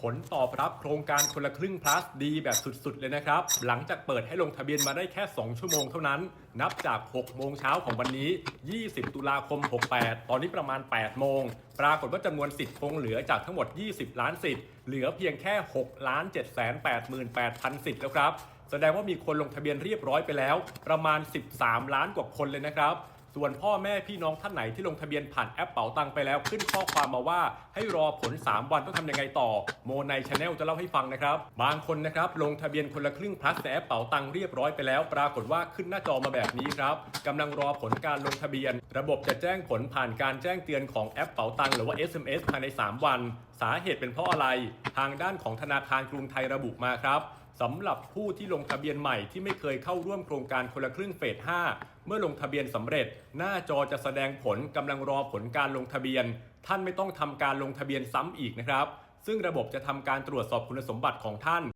ผลตอบรับโครงการคนละครึ่ง plus ดีแบบสุดๆ เลยนะครับ หลังจากเปิดให้ลงทะเบียนมาได้แค่ 2 ชั่วโมงเท่านั้น นับจาก 6 โมงเช้าของวันนี้ 20 ตุลาคม 68 ตอนนี้ประมาณ 8 โมง ปรากฏว่าจำนวนสิทธิ์คงเหลือจากทั้งหมด 20 ล้านสิทธิ์ เหลือเพียงแค่ 6 ล้าน 7 8 8 0 0 0 สิทธิ์แล้วครับ แสดงว่ามีคนลงทะเบียนเรียบร้อยไปแล้ว ประมาณ 13 ล้านกว่าคนเลยนะครับ ส่วนพ่อแม่พี่น้องท่านไหนที่ลงทะเบียนผ่านแอปเป๋าตังไปแล้วขึ้นข้อความมาว่าให้รอผล 3 วันต้องทำยังไงต่อ โมในชาแนลจะเล่าให้ฟังนะครับ บางคนนะครับลงทะเบียนคนละครึ่งพลัสในแอปเป๋าตังเรียบร้อยไปแล้ว ปรากฏว่าขึ้นหน้าจอมาแบบนี้ครับกำลังรอผลการลงทะเบียน ระบบจะแจ้งผลผ่านการแจ้งเตือนของแอปเป๋าตังหรือว่า SMS ภายใน 3 วัน สาเหตุเป็นเพราะอะไร ทางด้านของธนาคารกรุงไทยระบุมาครับ สำหรับผู้ที่ลงทะเบียนใหม่ที่ไม่เคยเข้าร่วมโครงการคนละครึ่งเฟส 5 เมื่อลงทะเบียนสำเร็จ หน้าจอจะแสดงผลกำลังรอผลการลงทะเบียน ท่านไม่ต้องทำการลงทะเบียนซ้ำอีกนะครับ ซึ่งระบบจะทำการตรวจสอบคุณสมบัติของท่าน